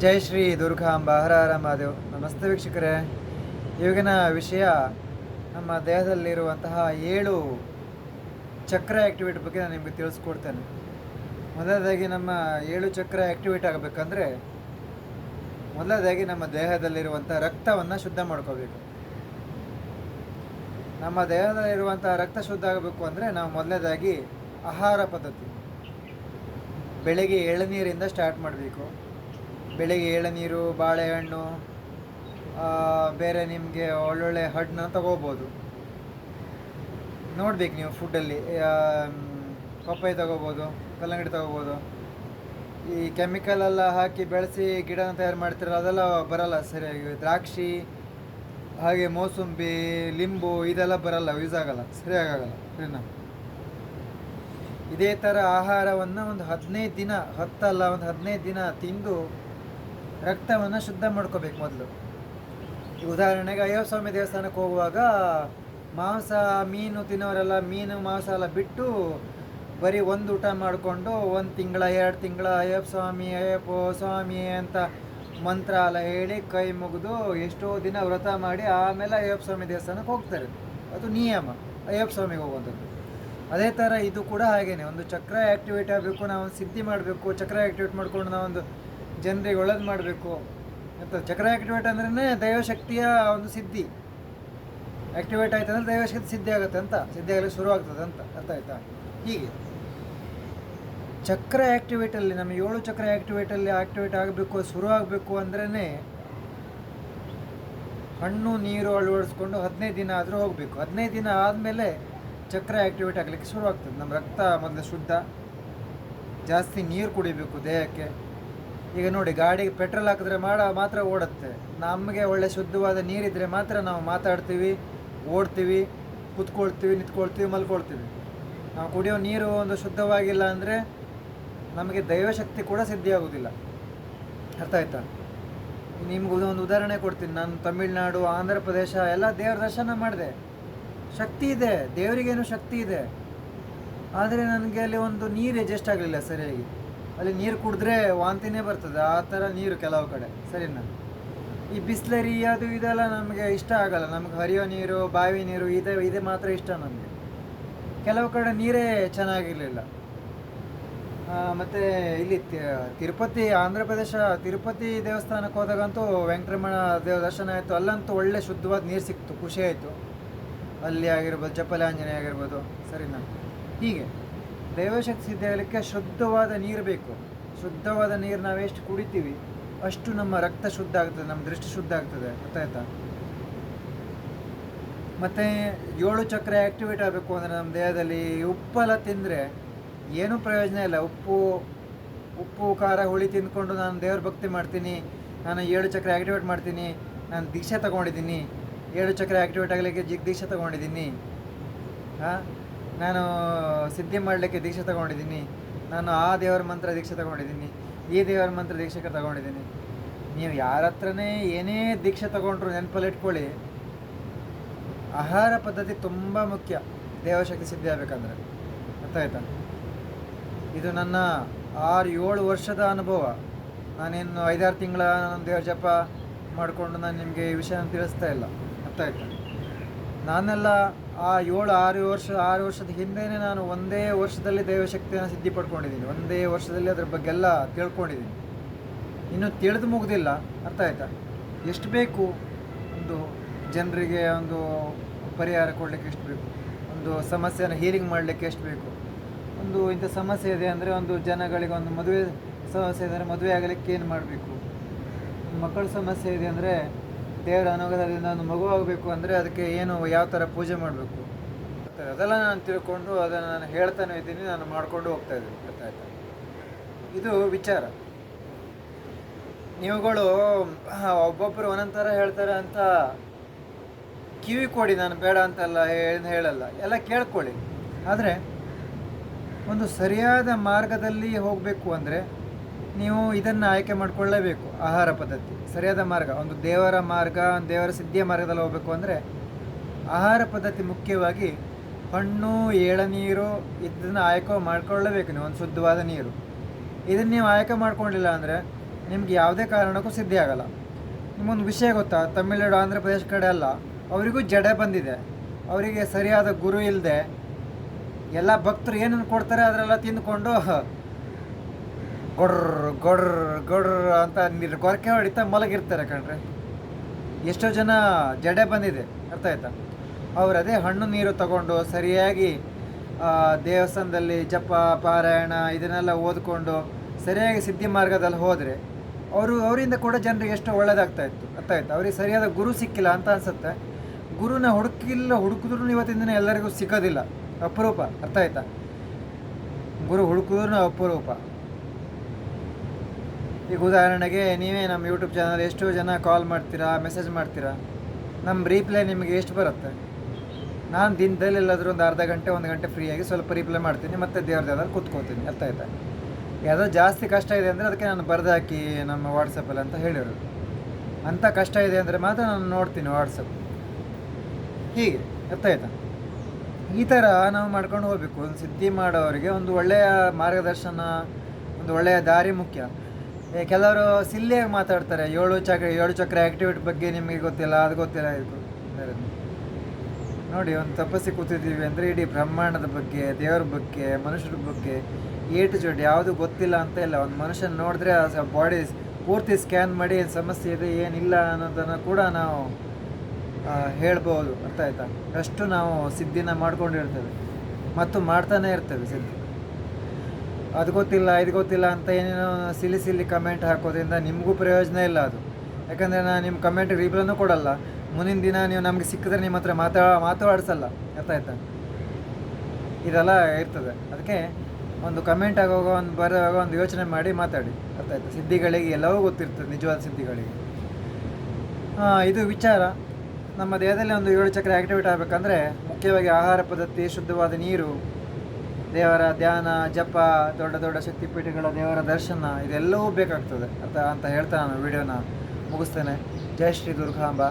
ಜೈ ಶ್ರೀ ದುರ್ಗಾಂಬ, ಹರ ಮಹಾದೇವ್. ನಮಸ್ತೆ ವೀಕ್ಷಕರೇ. ಇವಾಗಿನ ವಿಷಯ, ನಮ್ಮ ದೇಹದಲ್ಲಿರುವಂತಹ ಏಳು ಚಕ್ರ ಆ್ಯಕ್ಟಿವೇಟ್ ಬಗ್ಗೆ ನಾನು ನಿಮಗೆ ತಿಳಿಸ್ಕೊಡ್ತೇನೆ. ಮೊದಲನೇದಾಗಿ ನಮ್ಮ ಏಳು ಚಕ್ರ ಆ್ಯಕ್ಟಿವೇಟ್ ಆಗಬೇಕಂದ್ರೆ, ಮೊದಲನೇದಾಗಿ ನಮ್ಮ ದೇಹದಲ್ಲಿರುವಂಥ ರಕ್ತವನ್ನು ಶುದ್ಧ ಮಾಡ್ಕೋಬೇಕು. ನಮ್ಮ ದೇಹದಲ್ಲಿರುವಂಥ ರಕ್ತ ಶುದ್ಧ ಆಗಬೇಕು ಅಂದರೆ ನಾವು ಮೊದಲನೇದಾಗಿ ಆಹಾರ ಪದ್ಧತಿ. ಬೆಳಗ್ಗೆ ಎಳನೀರಿಂದ ಸ್ಟಾರ್ಟ್ ಮಾಡಬೇಕು. ಬೆಳಗ್ಗೆ ಎಳನೀರು ಬಾಳೆಹಣ್ಣು ಬೇರೆ ನಿಮಗೆ ಒಳ್ಳೊಳ್ಳೆ ಹಣ್ಣು ತಗೋಬೋದು. ನೋಡ್ಬೇಕು ನೀವು ಫುಡ್ಡಲ್ಲಿ. ಪಪ್ಪಾಯಿ ತಗೋಬೋದು, ಕಲ್ಲಂಗಡಿ ತಗೋಬೋದು. ಈ ಕೆಮಿಕಲ್ ಎಲ್ಲ ಹಾಕಿ ಬೆಳೆಸಿ ಗಿಡನ ತಯಾರು ಮಾಡ್ತೀರಲ್ಲ ಅದೆಲ್ಲ ಬರಲ್ಲ ಸರಿಯಾಗಿ. ದ್ರಾಕ್ಷಿ, ಹಾಗೆ ಮೋಸಂಬಿ, ಲಿಂಬು ಇದೆಲ್ಲ ಬರಲ್ಲ ಯೂಸ್ ಆಗಲ್ಲ ಸರಿಯಾಗಲ್ಲ ಸರಿನಾ? ಇದೇ ಥರ ಆಹಾರವನ್ನು ಒಂದು ಹದಿನೈದು ದಿನ, ಹತ್ತಲ್ಲ, ಒಂದು ಹದಿನೈದು ದಿನ ತಿಂದು ರಕ್ತವನ್ನು ಶುದ್ಧ ಮಾಡ್ಕೋಬೇಕು ಮೊದಲು. ಉದಾಹರಣೆಗೆ ಅಯ್ಯಪ್ಪ ಸ್ವಾಮಿ ದೇವಸ್ಥಾನಕ್ಕೆ ಹೋಗುವಾಗ ಮಾಂಸ, ಮೀನು ತಿನ್ನೋರೆಲ್ಲ, ಮೀನು, ಮಾಂಸ ಎಲ್ಲ ಬಿಟ್ಟು ಬರೀ ಒಂದು ಊಟ ಮಾಡಿಕೊಂಡು ಒಂದು ತಿಂಗಳ, ಎರಡು ತಿಂಗಳ ಅಯ್ಯಪ್ಪ ಸ್ವಾಮಿ ಅಯ್ಯಪ್ಪ ಸ್ವಾಮಿ ಅಂತ ಮಂತ್ರ ಎಲ್ಲ ಹೇಳಿ ಕೈ ಮುಗಿದು ಎಷ್ಟೋ ದಿನ ವ್ರತ ಮಾಡಿ ಆಮೇಲೆ ಅಯ್ಯಪ್ಪ ಸ್ವಾಮಿ ದೇವಸ್ಥಾನಕ್ಕೆ ಹೋಗ್ತಾರೆ. ಅದು ನಿಯಮ. ಅಯ್ಯಪ್ಪ ಸ್ವಾಮಿಗೆ ಹೋಗುವಂಥದ್ದು. ಅದೇ ಥರ ಇದು ಕೂಡ ಹಾಗೇನೆ. ಒಂದು ಚಕ್ರ ಆ್ಯಕ್ಟಿವೇಟ್ ಆಗಬೇಕು, ನಾವು ಒಂದು ಸಿದ್ಧಿ ಮಾಡಬೇಕು, ಚಕ್ರ ಆ್ಯಕ್ಟಿವೇಟ್ ಮಾಡ್ಕೊಂಡು ನಾವೊಂದು ಜನರಿಗೆ ಒಳ್ಳೇದು ಮಾಡಬೇಕು ಅಂತ. ಚಕ್ರ ಆಕ್ಟಿವೇಟ್ ಅಂದ್ರೆ ದೈವಶಕ್ತಿಯ ಒಂದು ಸಿದ್ಧಿ. ಆಕ್ಟಿವೇಟ್ ಆಯ್ತು ಅಂದರೆ ದೈವಶಕ್ತಿ ಸಿದ್ಧಿ ಆಗುತ್ತೆ ಅಂತ. ಸಿದ್ಧಿ ಆಗಲಿ ಶುರು ಆಗ್ತದೆ ಅಂತ ಅರ್ಥ ಆಯ್ತಾ? ಹೀಗೆ. ಚಕ್ರ ಆ್ಯಕ್ಟಿವೇಟಲ್ಲಿ ನಮ್ಮ ಏಳು ಚಕ್ರ ಆ್ಯಕ್ಟಿವೇಟಲ್ಲಿ ಆಕ್ಟಿವೇಟ್ ಆಗಬೇಕು, ಶುರು ಆಗಬೇಕು ಅಂದ್ರೇ ಹಣ್ಣು, ನೀರು ಅಳವಡಿಸ್ಕೊಂಡು ಹದಿನೈದು ದಿನ ಆದರೂ ಹೋಗಬೇಕು. ಹದಿನೈದು ದಿನ ಆದಮೇಲೆ ಚಕ್ರ ಆ್ಯಕ್ಟಿವೇಟ್ ಆಗಲಿಕ್ಕೆ ಶುರು ಆಗ್ತದೆ. ನಮ್ಮ ರಕ್ತ ಮೊದಲು ಶುದ್ಧ, ಜಾಸ್ತಿ ನೀರು ಕುಡಿಬೇಕು ದೇಹಕ್ಕೆ. ಈಗ ನೋಡಿ ಗಾಡಿಗೆ ಪೆಟ್ರೋಲ್ ಹಾಕಿದ್ರೆ ಮಾಡ, ಮಾತ್ರ ಓಡುತ್ತೆ. ನಮಗೆ ಒಳ್ಳೆ ಶುದ್ಧವಾದ ನೀರಿದ್ರೆ ಮಾತ್ರ ನಾವು ಮಾತಾಡ್ತೀವಿ, ಓಡ್ತೀವಿ, ಕುತ್ಕೊಳ್ತೀವಿ, ನಿಂತ್ಕೊಳ್ತೀವಿ, ಮಲ್ಕೊಳ್ತೀವಿ. ನಾವು ಕುಡಿಯೋ ನೀರು ಒಂದು ಶುದ್ಧವಾಗಿಲ್ಲ ಅಂದರೆ ನಮಗೆ ದೈವಶಕ್ತಿ ಕೂಡ ಸಿದ್ಧಿಯಾಗೋದಿಲ್ಲ ಅರ್ಥ ಆಯ್ತಾ? ನಿಮ್ಗೆ ಒಂದು ಉದಾಹರಣೆ ಕೊಡ್ತೀನಿ. ನಾನು ತಮಿಳ್ನಾಡು, ಆಂಧ್ರ ಪ್ರದೇಶ, ಎಲ್ಲ ದೇವ್ರ ದರ್ಶನ ಮಾಡಿದೆ. ಶಕ್ತಿ ಇದೆ, ದೇವರಿಗೇನು ಶಕ್ತಿ ಇದೆ. ಆದರೆ ನನಗೆ ಅಲ್ಲಿ ಒಂದು ನೀರು ಅಡ್ಜಸ್ಟ್ ಆಗಲಿಲ್ಲ ಸರಿಯಾಗಿ. ಅಲ್ಲಿ ನೀರು ಕುಡಿದ್ರೆ ವಾಂತಿನೇ ಬರ್ತದೆ. ಆ ಥರ ನೀರು ಕೆಲವು ಕಡೆ. ಸರಿನಾ? ಈ ಬಿಸ್ಲರಿ ಅದು ಇದೆಲ್ಲ ನಮಗೆ ಇಷ್ಟ ಆಗಲ್ಲ. ನಮ್ಗೆ ಹರಿಯೋ ನೀರು, ಬಾವಿ ನೀರು, ಇದೆ ಇದೆ ಮಾತ್ರ ಇಷ್ಟ ನಮಗೆ. ಕೆಲವು ಕಡೆ ನೀರೇ ಚೆನ್ನಾಗಿರಲಿಲ್ಲ. ಮತ್ತು ಇಲ್ಲಿ ತಿರುಪತಿ, ಆಂಧ್ರ ಪ್ರದೇಶ, ತಿರುಪತಿ ದೇವಸ್ಥಾನಕ್ಕೆ ಹೋದಾಗಂತೂ ವೆಂಕಟರಮಣ ದೇವ ದರ್ಶನ ಆಯಿತು. ಅಲ್ಲಂತೂ ಒಳ್ಳೆ ಶುದ್ಧವಾದ ನೀರು ಸಿಕ್ತು ಖುಷಿ ಆಯಿತು. ಅಲ್ಲಿ ಆಗಿರ್ಬೋದು ಜಪ್ಪಲಿ ಆಂಜನೇಯ ಆಗಿರ್ಬೋದು. ಸರಿನಾ? ಹೀಗೆ. ದೈವಶಕ್ತಿ ಸಿದ್ಧ ಆಗಲಿಕ್ಕೆ ಶುದ್ಧವಾದ ನೀರು ಬೇಕು. ಶುದ್ಧವಾದ ನೀರು ಎಷ್ಟು ಕುಡಿತೀವಿ, ಅಷ್ಟು ನಮ್ಮ ರಕ್ತ ಶುದ್ಧ ಆಗ್ತದೆ, ನಮ್ಮ ದೃಷ್ಟಿ ಶುದ್ಧ ಆಗ್ತದೆ. ಗೊತ್ತಾಯ್ತಾ? ಮತ್ತು ಏಳು ಚಕ್ರ ಆ್ಯಕ್ಟಿವೇಟ್ ಆಗಬೇಕು ಅಂದರೆ ನಮ್ಮ ದೇಹದಲ್ಲಿ ಉಪ್ಪೆಲ್ಲ ತಿಂದರೆ ಏನೂ ಪ್ರಯೋಜನ ಇಲ್ಲ. ಉಪ್ಪು ಉಪ್ಪು, ಖಾರ, ಹುಳಿ ತಿಂದ್ಕೊಂಡು ನಾನು ದೇವ್ರ ಭಕ್ತಿ ಮಾಡ್ತೀನಿ, ನಾನು ಏಳು ಚಕ್ರ ಆ್ಯಕ್ಟಿವೇಟ್ ಮಾಡ್ತೀನಿ, ನಾನು ದೀಕ್ಷೆ ತಗೊಂಡಿದ್ದೀನಿ, ಏಳು ಚಕ್ರ ಆ್ಯಕ್ಟಿವೇಟ್ ಆಗಲಿಕ್ಕೆ ಜಿಗ್ ದೀಕ್ಷೆ ತಗೊಂಡಿದ್ದೀನಿ. ಹಾಂ ನಾನು ಸಿದ್ಧಿ ಮಾಡಲಿಕ್ಕೆ ದೀಕ್ಷೆ ತಗೊಂಡಿದ್ದೀನಿ. ನಾನು ಆ ದೇವರ ಮಂತ್ರ ದೀಕ್ಷೆ ತಗೊಂಡಿದ್ದೀನಿ. ಈ ದೇವರ ಮಂತ್ರ ದೀಕ್ಷೆ ತಗೊಂಡಿದ್ದೀನಿ. ನೀವು ಯಾರ ಹತ್ರನೇ ಏನೇ ದೀಕ್ಷೆ ತಗೊಂಡ್ರು ನೆನಪಲ್ಲಿಟ್ಕೊಳ್ಳಿ. ಆಹಾರ ಪದ್ಧತಿ ತುಂಬ ಮುಖ್ಯ. ದೇವಶಕ್ತಿ ಸಿದ್ಧಿ ಆಗಬೇಕಂದ್ರೆ. ಗೊತ್ತಾಯ್ತಾ ಇದು ನನ್ನ ಆರು ಏಳು ವರ್ಷದ ಅನುಭವ. ನಾನೇನು ಐದಾರು ತಿಂಗಳ ನಾನು ದೇವ್ರ ಜಪ ಮಾಡಿಕೊಂಡು ನಾನು ನಿಮಗೆ ಈ ವಿಷಯನ ತಿಳಿಸ್ತಾ ಇಲ್ಲ. ಗೊತ್ತಾಯ್ತಾ ನಾನೆಲ್ಲ ಆ ಏಳು, ಆರು ವರ್ಷ, ಆರು ವರ್ಷದ ಹಿಂದೆಯೇ ನಾನು ಒಂದೇ ವರ್ಷದಲ್ಲಿ ದೈವಶಕ್ತಿಯನ್ನು ಸಿದ್ಧಿ ಪಡ್ಕೊಂಡಿದ್ದೀನಿ ಒಂದೇ ವರ್ಷದಲ್ಲಿ ಅದ್ರ ಬಗ್ಗೆ ಎಲ್ಲ ತಿಳ್ಕೊಂಡಿದ್ದೀನಿ. ಇನ್ನೂ ತಿಳಿದು ಮುಗ್ದಿಲ್ಲ. ಅರ್ಥ ಆಯ್ತಾ? ಎಷ್ಟು ಬೇಕು? ಒಂದು ಜನರಿಗೆ ಒಂದು ಪರಿಹಾರ ಕೊಡಲಿಕ್ಕೆ ಎಷ್ಟು ಬೇಕು? ಒಂದು ಸಮಸ್ಯೆಯನ್ನು ಹೀರಿಂಗ್ ಮಾಡಲಿಕ್ಕೆ ಎಷ್ಟು ಬೇಕು? ಒಂದು ಇಂಥ ಸಮಸ್ಯೆ ಇದೆ ಅಂದರೆ ಒಂದು ಜನಗಳಿಗೆ ಒಂದು ಮದುವೆ, ಸಮಸ್ಯೆ ಇದೆ ಅಂದರೆ ಮದುವೆ ಆಗಲಿಕ್ಕೆ ಏನು ಮಾಡಬೇಕು? ಮಕ್ಕಳ ಸಮಸ್ಯೆ ಇದೆ ಅಂದರೆ ದೇವರ ಅನುಗ್ರಹದಿಂದ ಒಂದು ಮಗು ಆಗಬೇಕು ಅಂದರೆ ಅದಕ್ಕೆ ಏನು, ಯಾವ ಥರ ಪೂಜೆ ಮಾಡಬೇಕು? ಅದೆಲ್ಲ ನಾನು ತಿಳ್ಕೊಂಡು ಅದನ್ನು ನಾನು ಹೇಳ್ತಾನೆ ಇದ್ದೀನಿ, ನಾನು ಮಾಡಿಕೊಂಡು ಹೋಗ್ತಾ ಇದ್ದೀನಿ. ಗೊತ್ತಾಯ್ತಾ? ಇದು ವಿಚಾರ. ನೀವುಗಳು ಒಬ್ಬೊಬ್ಬರು ಒಂದೊಂದು ಥರ ಹೇಳ್ತಾರೆ ಅಂತ ಕಿವಿ ಕೊಡಿ, ನಾನು ಬೇಡ ಅಂತೆಲ್ಲ ಹೇಳಲ್ಲ. ಎಲ್ಲ ಕೇಳ್ಕೊಳ್ಳಿ. ಆದರೆ, ಒಂದು ಸರಿಯಾದ ಮಾರ್ಗದಲ್ಲಿ ಹೋಗಬೇಕು ಅಂದರೆ ನೀವು ಇದನ್ನು ಆಯ್ಕೆ ಮಾಡಿಕೊಳ್ಳಲೇಬೇಕು ಆಹಾರ ಪದ್ಧತಿ. ಸರಿಯಾದ ಮಾರ್ಗ, ಒಂದು ದೇವರ ಮಾರ್ಗ, ಒಂದು ದೇವರ ಸಿದ್ಧಿಯ ಮಾರ್ಗದಲ್ಲಿ ಹೋಗಬೇಕು ಅಂದರೆ ಆಹಾರ ಪದ್ಧತಿ ಮುಖ್ಯವಾಗಿ ಹಣ್ಣು ಎಳನೀರು ಇದನ್ನು ಆಯ್ಕೆ ಮಾಡಿಕೊಳ್ಳಬೇಕು ನೀವು, ಒಂದು ಶುದ್ಧವಾದ ನೀರು. ಇದನ್ನು ನೀವು ಆಯ್ಕೆ ಮಾಡ್ಕೊಂಡಿಲ್ಲ ಅಂದರೆ ನಿಮ್ಗೆ ಯಾವುದೇ ಕಾರಣಕ್ಕೂ ಸಿದ್ಧಿ ಆಗಲ್ಲ. ನಿಮ್ಮೊಂದು ವಿಷಯ ಗೊತ್ತಾ? ತಮಿಳುನಾಡು ಆಂಧ್ರ ಪ್ರದೇಶ ಕಡೆ ಅಲ್ಲ, ಅವರಿಗೂ ಜಡೆ ಬಂದಿದೆ. ಅವರಿಗೆ ಸರಿಯಾದ ಗುರು ಇಲ್ಲದೆ ಎಲ್ಲ ಭಕ್ತರು ಏನನ್ನು ಕೊಡ್ತಾರೆ ಅದರೆಲ್ಲ ತಿಂದ್ಕೊಂಡು ಗೊಡ್ರ್ ಗೊಡ್ರ್ ಗೊಡ್ರ್ ಅಂತ ನೀರು ಗೊರಕೆ ಹೊಡಿತಾ ಮಲಗಿರ್ತಾರೆ ಕಣ್ರಿ. ಎಷ್ಟೋ ಜನ ಜಡೆ ಬಂದಿದೆ. ಅರ್ಥ ಆಯ್ತಾ? ಅವ್ರು ಅದೇ ಹಣ್ಣು ನೀರು ತಗೊಂಡು ಸರಿಯಾಗಿ ದೇವಸ್ಥಾನದಲ್ಲಿ ಜಪ, ಪಾರಾಯಣ ಇದನ್ನೆಲ್ಲ ಓದ್ಕೊಂಡು ಸರಿಯಾಗಿ ಸಿದ್ಧಿ ಮಾರ್ಗದಲ್ಲಿ ಹೋದರೆ ಅವರು, ಅವರಿಂದ ಕೂಡ ಜನರಿಗೆ ಎಷ್ಟು ಒಳ್ಳೇದಾಗ್ತಾ ಇತ್ತು. ಅರ್ಥ ಆಯ್ತು? ಅವ್ರಿಗೆ ಸರಿಯಾದ ಗುರು ಸಿಕ್ಕಿಲ್ಲ ಅಂತ ಅನ್ಸುತ್ತೆ. ಗುರುನ ಹುಡುಕಿಲ್ಲ ಹುಡುಕಿದ್ರು ಇವತ್ತಿನ ದಿನ ಎಲ್ಲರಿಗೂ ಸಿಗೋದಿಲ್ಲ. ಅಪರೂಪ. ಅರ್ಥ ಆಯ್ತಾ? ಗುರು ಹುಡುಕಿದ್ರು ಅಪರೂಪ. ಈಗ ಉದಾಹರಣೆಗೆ ನೀವೇ ನಮ್ಮ ಯೂಟ್ಯೂಬ್ ಚಾನಲ್ ಎಷ್ಟು ಜನ ಕಾಲ್ ಮಾಡ್ತೀರಾ ಮೆಸೇಜ್ ಮಾಡ್ತೀರಾ ನಮ್ಮ ರೀಪ್ಲೈ ನಿಮಗೆ ಎಷ್ಟು ಬರುತ್ತೆ? ನಾನು ದಿನದಲ್ಲಿ ಎಲ್ಲಾದರೂ ಒಂದು ಅರ್ಧ ಗಂಟೆ, ಒಂದು ಗಂಟೆ ಫ್ರೀಯಾಗಿ ಸ್ವಲ್ಪ ರೀಪ್ಲೈ ಮಾಡ್ತೀನಿ, ಮತ್ತು ದೇವ್ರದ್ದು ಕೂತ್ಕೋತೀನಿ, ಅರ್ಥ ಆಯ್ತಾ? ಯಾವುದೋ ಜಾಸ್ತಿ ಕಷ್ಟ ಇದೆ ಅಂದರೆ ಅದಕ್ಕೆ ನಾನು ಬರೆದು ಹಾಕಿ ನಮ್ಮ ವಾಟ್ಸಪ್ಪಲ್ಲಿ ಅಂತ ಹೇಳಿರೋದು. ಅಂಥ ಕಷ್ಟ ಇದೆ ಅಂದರೆ ಮಾತ್ರ ನಾನು ನೋಡ್ತೀನಿ ವಾಟ್ಸಪ್ ಹೀಗೆ, ಅರ್ಥ ಆಯ್ತಾ? ಈ ಥರ ನಾವು ಮಾಡ್ಕೊಂಡು ಹೋಗಬೇಕು. ಒಂದು ಸಿದ್ಧಿ ಮಾಡೋರಿಗೆ ಒಂದು ಒಳ್ಳೆಯ ಮಾರ್ಗದರ್ಶನ, ಒಂದು ಒಳ್ಳೆಯ ದಾರಿ ಮುಖ್ಯ. ಕೆಲವರು ಸಿಲ್ಲಿಯಾಗಿ ಮಾತಾಡ್ತಾರೆ ಏಳು ಚಕ್ರ ಏಳು ಚಕ್ರ ಆ್ಯಕ್ಟಿವಿಟಿ ಬಗ್ಗೆ ನಿಮಗೆ ಗೊತ್ತಿಲ್ಲ ಅದು ಗೊತ್ತಿಲ್ಲ ಇದು. ನೋಡಿ ಒಂದು ತಪಸ್ಸಿ ಕೂತಿದ್ದೀವಿ ಅಂದರೆ ಇಡೀ ಬ್ರಹ್ಮಾಂಡದ ಬಗ್ಗೆ ದೇವರ ಬಗ್ಗೆ ಮನುಷ್ಯರ ಬಗ್ಗೆ ಏಟು ಜೋಡಿ ಯಾವುದು ಗೊತ್ತಿಲ್ಲ ಅಂತ ಇಲ್ಲ. ಒಂದು ಮನುಷ್ಯನ ನೋಡಿದ್ರೆ ಬಾಡಿ ಪೂರ್ತಿ ಸ್ಕ್ಯಾನ್ ಮಾಡಿ ಏನು ಸಮಸ್ಯೆ ಇದೆ ಏನಿಲ್ಲ ಅನ್ನೋದನ್ನು ಕೂಡ ನಾವು ಆ, ಹೇಳ್ಬೋದು. ಅರ್ಥ ಆಯ್ತಾ? ಅಷ್ಟು ನಾವು ಸಿದ್ಧಿನ ಮಾಡ್ಕೊಂಡಿರ್ತೇವೆ. ಮತ್ತು ಮಾಡ್ತಾನೆ ಇರ್ತೇವೆ ಸಿದ್ಧಿ. ಅದು ಗೊತ್ತಿಲ್ಲ, ಇದು ಗೊತ್ತಿಲ್ಲ ಅಂತ ಏನೇನೋ ಸಿಲಿ ಸಿಲಿ ಕಮೆಂಟ್ ಹಾಕೋದ್ರಿಂದ ನಿಮಗೂ ಪ್ರಯೋಜನ ಇಲ್ಲ ಅದು. ಯಾಕಂದರೆ ನಾನು ನಿಮ್ಮ ಕಮೆಂಟ್ ರಿಪ್ಲೈನೂ ಕೊಡಲ್ಲ. ಮುಂದಿನ ದಿನ ನೀವು ನಮಗೆ ಸಿಕ್ಕಿದ್ರೆ ನಿಮ್ಮ ಹತ್ರ ಮಾತಾ, ಮಾತಾಡಿಸಲ್ಲ. ಅರ್ಥ ಆಯ್ತಾ? ಇದೆಲ್ಲ ಇರ್ತದೆ. ಅದಕ್ಕೆ ಒಂದು ಕಮೆಂಟ್ ಆಗುವಾಗ ಒಂದು, ಬರೋವಾಗ ಒಂದು ಯೋಚನೆ ಮಾಡಿ ಮಾತಾಡಿ. ಆಯ್ತಾ? ಸಿದ್ಧಿಗಳಿಗೆ ಎಲ್ಲವೂ ಗೊತ್ತಿರ್ತದೆ, ನಿಜವಾದ ಸಿದ್ಧಿಗಳಿಗೆ. ಇದು ವಿಚಾರ. ನಮ್ಮ ದೇಹದಲ್ಲಿ ಒಂದು ಏಳು ಚಕ್ರ ಆ್ಯಕ್ಟಿವೇಟ್ ಆಗಬೇಕಂದ್ರೆ ಮುಖ್ಯವಾಗಿ ಆಹಾರ ಪದ್ಧತಿ, ಶುದ್ಧವಾದ ನೀರು ದೇವರ ಧ್ಯಾನ, ಜಪ, ದೊಡ್ಡ ದೊಡ್ಡ ಶಕ್ತಿಪೀಠಗಳ ದೇವರ ದರ್ಶನ, ಇದೆಲ್ಲವೂ ಬೇಕಾಗ್ತದೆ ಅಂತ ಅಂತ ಹೇಳ್ತಾ ನಾನು ವಿಡಿಯೋನ ಮುಗಿಸ್ತೇನೆ. ಜೈ ಶ್ರೀ ದುರ್ಗಾಂಬ.